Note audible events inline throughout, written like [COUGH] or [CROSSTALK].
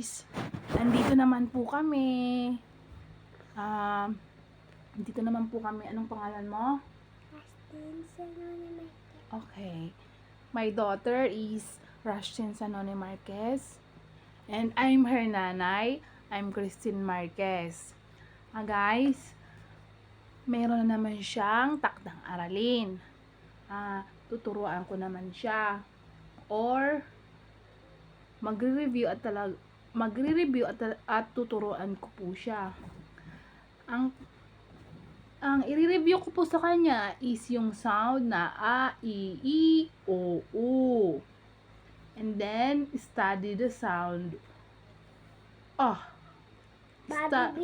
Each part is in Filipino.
guys, andito naman po kami. Um, andito naman po kami. Anong pangalan mo? Austin Sanoni Okay. My daughter is Rushton Sanone Marquez. And I'm her nanay. I'm Christine Marquez. Ah, guys, meron na naman siyang takdang aralin. Ah, tuturuan ko naman siya. Or, magre-review at talag magre-review at, at tuturuan ko po siya. Ang ang i-review ko po sa kanya is yung sound na A, I, I, O, U. And then, study the sound. Oh. Sta-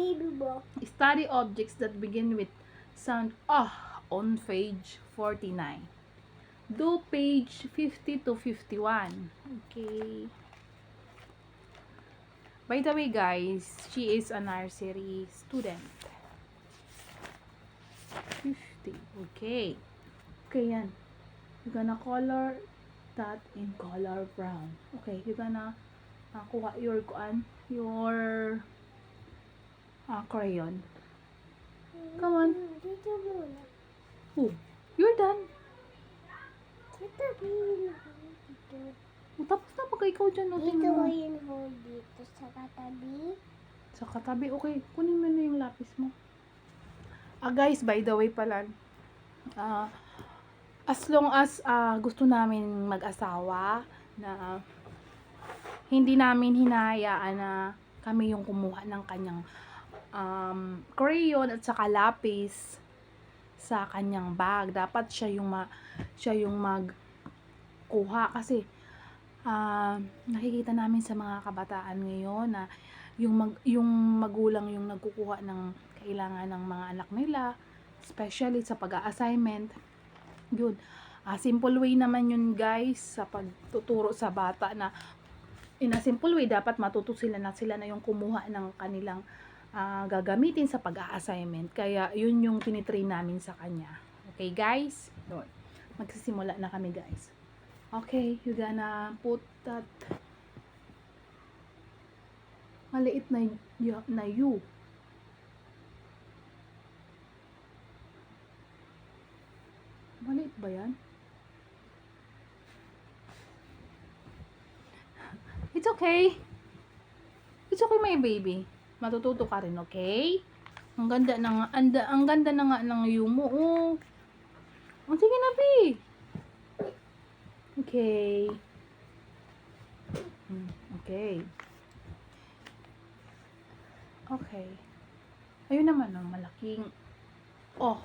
study objects that begin with sound ah on page 49. Do page 50 to 51. Okay. By the way, guys, she is a nursery student. 50. Okay. Okay, yan. You're gonna color that in color brown. Okay, you're gonna uh, kuha your kuan, your uh, crayon. Come on. Oh, you're done. Tapos na pag ikaw dyan. Oh, Ito mo. yung hold dito sa katabi. Sa katabi, okay. Kunin mo na yung lapis mo. Ah, guys, by the way pala, ah, as long as ah, gusto namin mag-asawa, na hindi namin hinahayaan na kami yung kumuha ng kanyang um, crayon at saka lapis sa kanyang bag. Dapat siya yung ma, siya yung magkuha kasi ah, nakikita namin sa mga kabataan ngayon na yung mag, yung magulang yung nagkukuha ng kailangan ng mga anak nila especially sa pag-assignment yun. Ah, simple way naman yun guys sa pagtuturo sa bata na in a simple way dapat matuto sila na sila na yung kumuha ng kanilang ah, gagamitin sa pag-assignment kaya yun yung tinitrain namin sa kanya. Okay guys? Yun. Magsisimula na kami guys okay you gonna put that maliit na, na U. Maliit ba yan? It's okay. It's okay, my baby. Matututo ka rin, okay? Ang ganda na nga, anda, ang ganda na nga ng U mo, oh. Oh, sige na, B. Okay. Okay. Okay. Ayun naman, oh, malaking. Oh.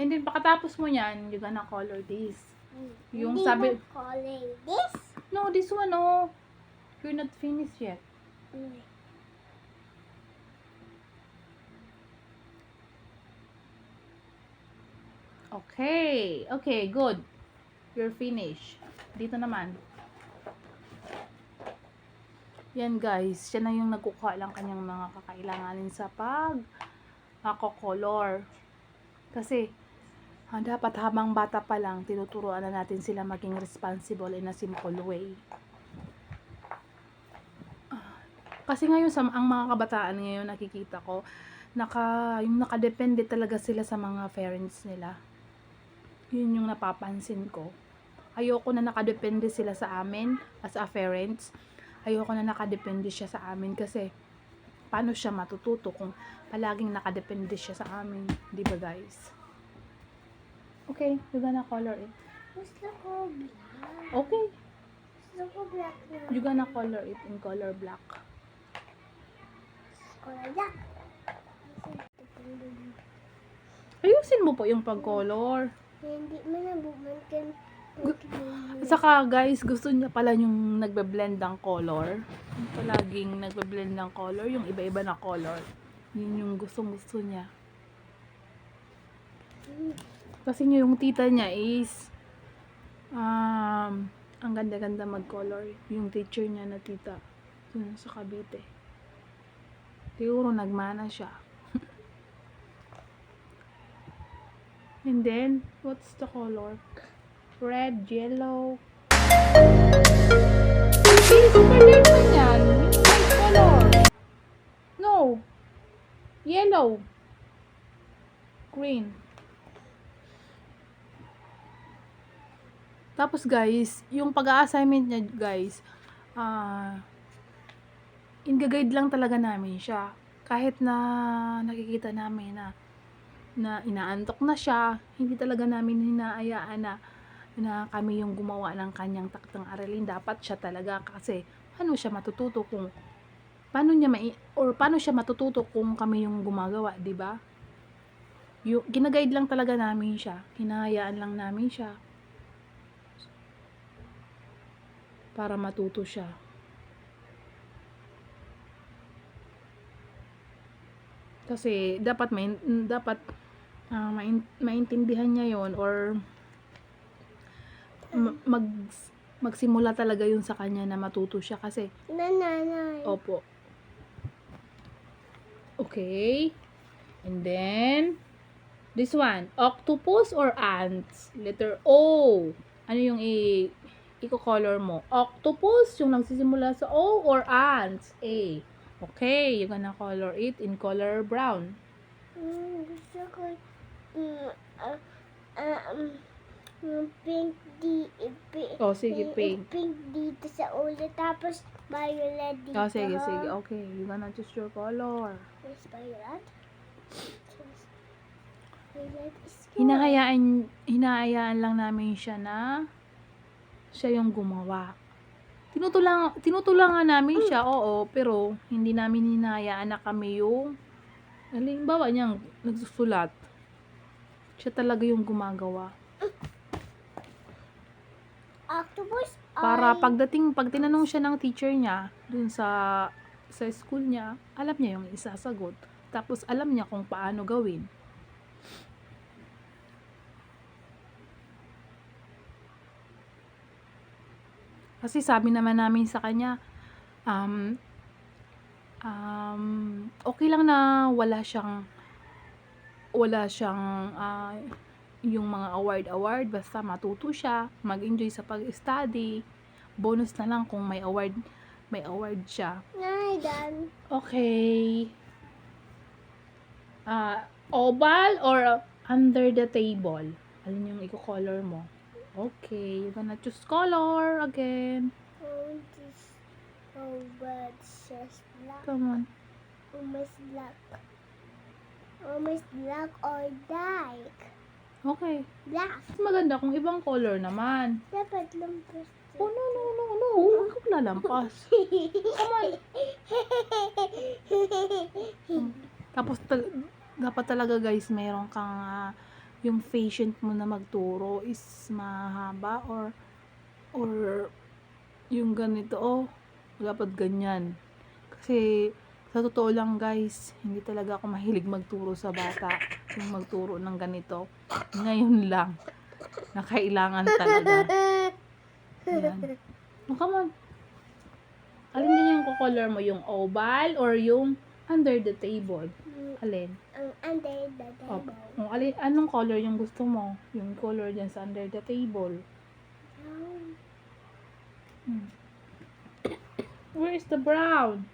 And then, pagkatapos mo yan, you're gonna color this. Yung Hindi sabi- calling this. No, this one, oh. You're not finished yet. Okay. Okay, good. You're finished. Dito naman. Yan guys, siya na yung nagkukuha lang kanyang mga kakailanganin sa pag color. Kasi ah, dapat habang bata pa lang tinuturuan na natin sila maging responsible in a simple way. Ah, Kasi ngayon sa ang mga kabataan ngayon nakikita ko naka yung nakadepende talaga sila sa mga parents nila. Yun yung napapansin ko. Ayoko na nakadepende sila sa amin as a parents. Ayoko na nakadepende siya sa amin kasi paano siya matututo kung palaging nakadepende siya sa amin. Di ba guys? Okay, you're gonna color it. Gusto ko black. Okay, Gusto ko black na. you're gonna color it in color black. Ko black. Ayusin mo po yung pag-color. Hindi mo na bumankan. Saka guys, gusto niya pala yung nagbe-blend ng color. Yung palaging nagbe-blend ng color, yung iba-iba na color. Yun yung gustong gusto niya. Kasi yung tita niya is um, ang ganda-ganda mag-color. Yung teacher niya na tita. Yun sa Cavite. Siguro nagmana siya. [LAUGHS] And then, what's the color? red, yellow. Okay, super weird na yan. Yung. No. Yellow. Green. Tapos guys, yung pag-assignment niya guys, ah, uh, inga-guide lang talaga namin siya. Kahit na nakikita namin na na inaantok na siya, hindi talaga namin hinaayaan na na kami yung gumawa ng kanyang taktang aralin. Dapat siya talaga kasi paano siya matututo kung paano niya mai or paano siya matututo kung kami yung gumagawa, 'di ba? Yung ginaguide lang talaga namin siya. Hinahayaan lang namin siya para matuto siya. Kasi dapat may dapat ah, main, maintindihan niya 'yon or mag magsimula talaga yun sa kanya na matuto siya kasi Nananay. Opo. Okay. And then, this one. Octopus or ants? Letter O. Ano yung i- i-color mo? Octopus, yung nagsisimula sa O, or ants? A. Okay, you're gonna color it in color brown. Mm, gusto ko mm, ah, um, pink di pink, Oh, sige, pink. pink dito sa ulo tapos violet dito. Oh, sige, sige. Okay, you're gonna choose your color. Where's violet? Violet is. Hinahayaan, hinahayaan lang namin siya na siya yung gumawa. Tinutulang, tinutulangan namin siya, oo, pero hindi namin hinahayaan na kami yung, halimbawa niyang nagsusulat. Siya talaga yung gumagawa. Octopus Para ay- pagdating, pag tinanong siya ng teacher niya, dun sa, sa school niya, alam niya yung isasagot. Tapos alam niya kung paano gawin. Kasi sabi naman namin sa kanya, um, um, okay lang na wala siyang, wala siyang, ah, yung mga award-award, basta matuto siya, mag-enjoy sa pag-study. Bonus na lang kung may award, may award siya. Nay, Dan. Okay. Ah, oval or under the table? Alin yung i-color mo? Okay, you're gonna choose color again. Oh, this. Oh, but just black. Come on. Almost black. Almost black or dark. Okay. Black. Mas maganda kung ibang color naman. Dapat lampas. Oh, no, no, no, no. Huwag kang lalampas. Come on. [LAUGHS] Tapos, tal- dapat talaga guys, mayroon kang ah, yung patient mo na magturo is mahaba or or yung ganito, oh, dapat ganyan. Kasi, sa totoo lang guys, hindi talaga ako mahilig magturo sa bata. Yung magturo ng ganito. Ngayon lang, na kailangan talaga. Yan. Oh, come on. Alin din yung color mo? Yung oval or yung under the table? Alin? Ang under the table. Kung alin, anong color yung gusto mo? Yung color dyan sa under the table. Brown. Hmm. Where is the brown?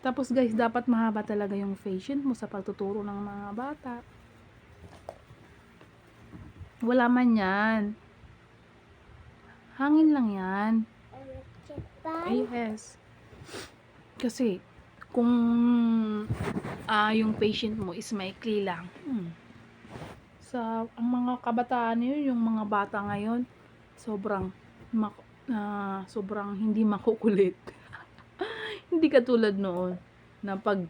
Tapos guys, dapat mahaba talaga yung patient mo sa pagtuturo ng mga bata. Wala man yan. Hangin lang yan. Ay, yes. Kasi, kung ah yung patient mo is maikli lang, hmm, sa ang mga kabataan yun, yung mga bata ngayon, sobrang mak- ah, sobrang hindi makukulit. [LAUGHS] hindi katulad noon na pag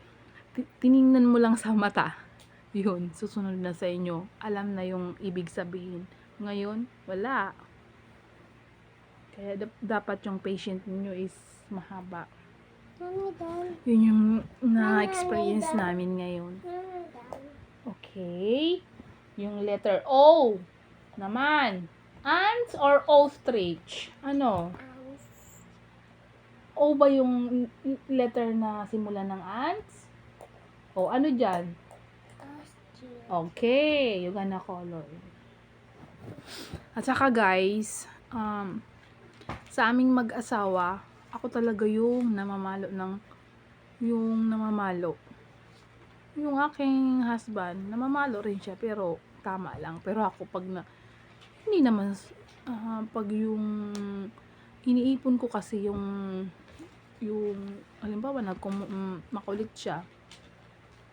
ti- tiningnan mo lang sa mata, yun, susunod na sa inyo. Alam na yung ibig sabihin. Ngayon, wala. Kaya dap- dapat yung patient niyo is mahaba. Yun yung na-experience namin ngayon. Okay. Yung letter O naman. Ants or ostrich? Ano? Ants. O ba yung letter na simula ng ants? O ano dyan? Okay, you gonna color. At saka guys, um, sa aming mag-asawa, ako talaga yung namamalo ng yung namamalo. Yung aking husband, namamalo rin siya pero tama lang. Pero ako pag na hindi naman ah, pag yung iniipon ko kasi yung yung halimbawa nag makulit siya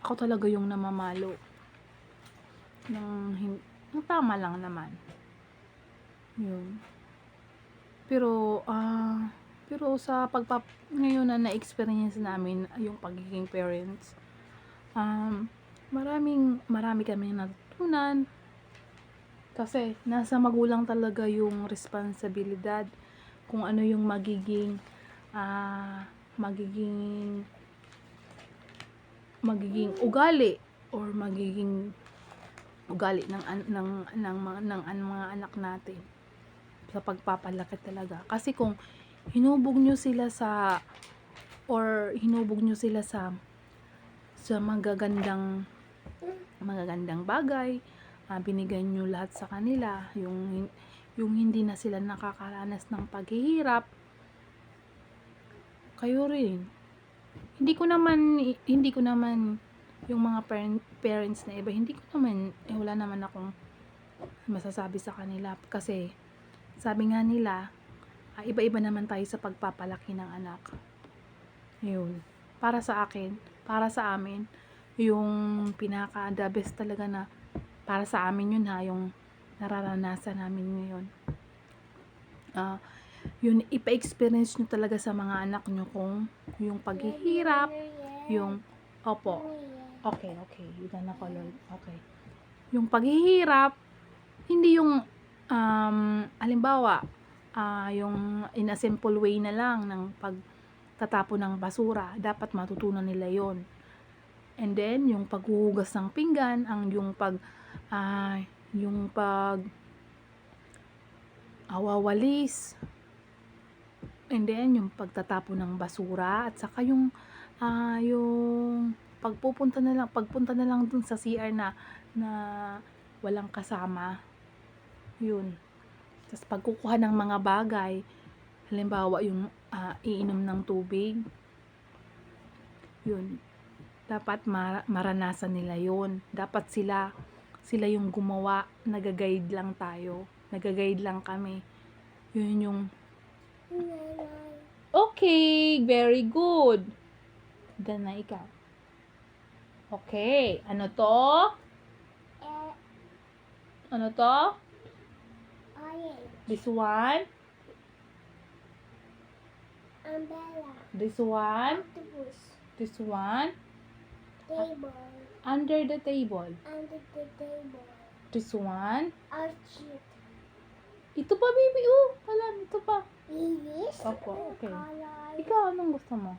ako talaga yung namamalo. Ng, ng tama lang naman. Yun. Pero ah pero sa pagpap ngayon na na-experience namin yung pagiging parents um maraming marami kami natutunan. Kasi nasa magulang talaga yung responsibilidad kung ano yung magiging ah magiging magiging ugali or magiging ugali ng ng ng mga ng, an- mga anak natin sa pagpapalaki talaga. Kasi kung hinubog nyo sila sa or hinubog nyo sila sa sa magagandang magagandang bagay ah, binigay nyo lahat sa kanila yung yung hindi na sila nakakaranas ng paghihirap kayo rin. Hindi ko naman hindi ko naman yung mga parent, parents na iba hindi ko naman eh, wala naman akong masasabi sa kanila. Kasi sabi nga nila ah, iba-iba naman tayo sa pagpapalaki ng anak. Yun. Para sa akin para sa amin yung pinaka the best talaga na para sa amin yun ha yung nararanasan namin ngayon. Ah yun ipa-experience nyo talaga sa mga anak nyo kung yung paghihirap yung opo. Okay okay you gonna color okay. Yung paghihirap hindi yung um halimbawa ah yung in a simple way na lang ng pagtatapon ng basura dapat matutunan nila yon and then yung paghuhugas ng pinggan ang yung pag ah yung pag awawalis and then yung pagtatapon ng basura at saka yung ah yung pagpupunta na lang pagpunta na lang dun sa CR na na walang kasama. Yun. Tapos pagkukuha ng mga bagay halimbawa yung ah, iinom ng tubig. Yun. Dapat ma- maranasan nila yun. Dapat sila sila yung gumawa. Nagaguide lang tayo. Nagaguide lang kami. Yun yung Okay, very good. Dan na ikaw. Okay, ano to? Ano to? This one? Umbrella, This one? octopus, This one? table, Under the table. under the table, This one? orchid, Ito pa, baby. Oh, alam, ito pa. Lilies, Opo, okay. Ikaw, anong gusto mo?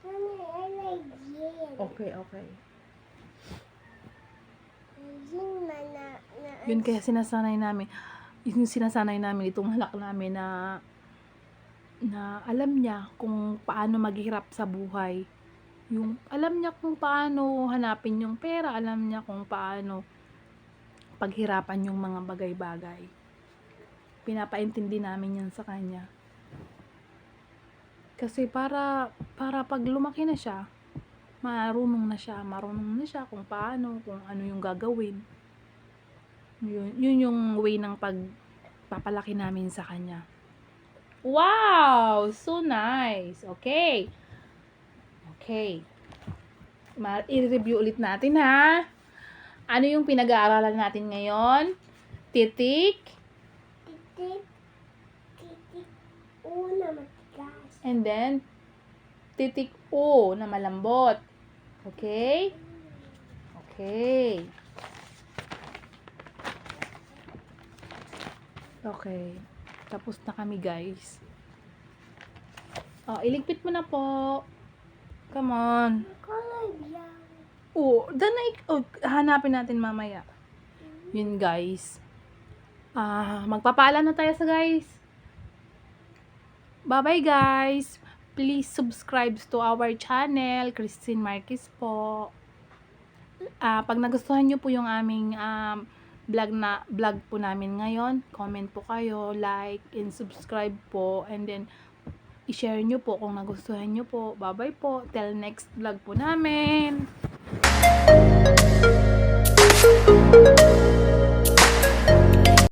Honey, I like yen. Okay, okay. Yen na na na. Yun kaya sinasanay namin, yung sinasanay namin itong halak namin na na alam niya kung paano maghirap sa buhay. Yung alam niya kung paano hanapin yung pera, alam niya kung paano paghirapan yung mga bagay-bagay. Pinapaintindi namin yan sa kanya. Kasi para para pag lumaki na siya, marunong na siya, marunong na siya kung paano, kung ano yung gagawin. Yun, yun yung way ng pagpapalaki namin sa kanya. Wow! So nice. Okay. Okay. I-review ulit natin ha. Ano yung pinag-aaralan natin ngayon? Titik. Titik, titik, una matigas. And then, titik O na malambot. Okay? Okay. Okay. Tapos na kami, guys. Oh, iligpit mo na po. Come on. Oh, na ik- oh, hanapin natin mamaya. Yun, guys. Ah, magpapaalam na tayo sa guys. Bye-bye, guys. Please subscribe to our channel, Christine Marquez po. Ah, pag nagustuhan niyo po yung aming um, vlog na vlog po namin ngayon, comment po kayo, like and subscribe po and then i-share nyo po kung nagustuhan nyo po. Bye-bye po. Till next vlog po namin.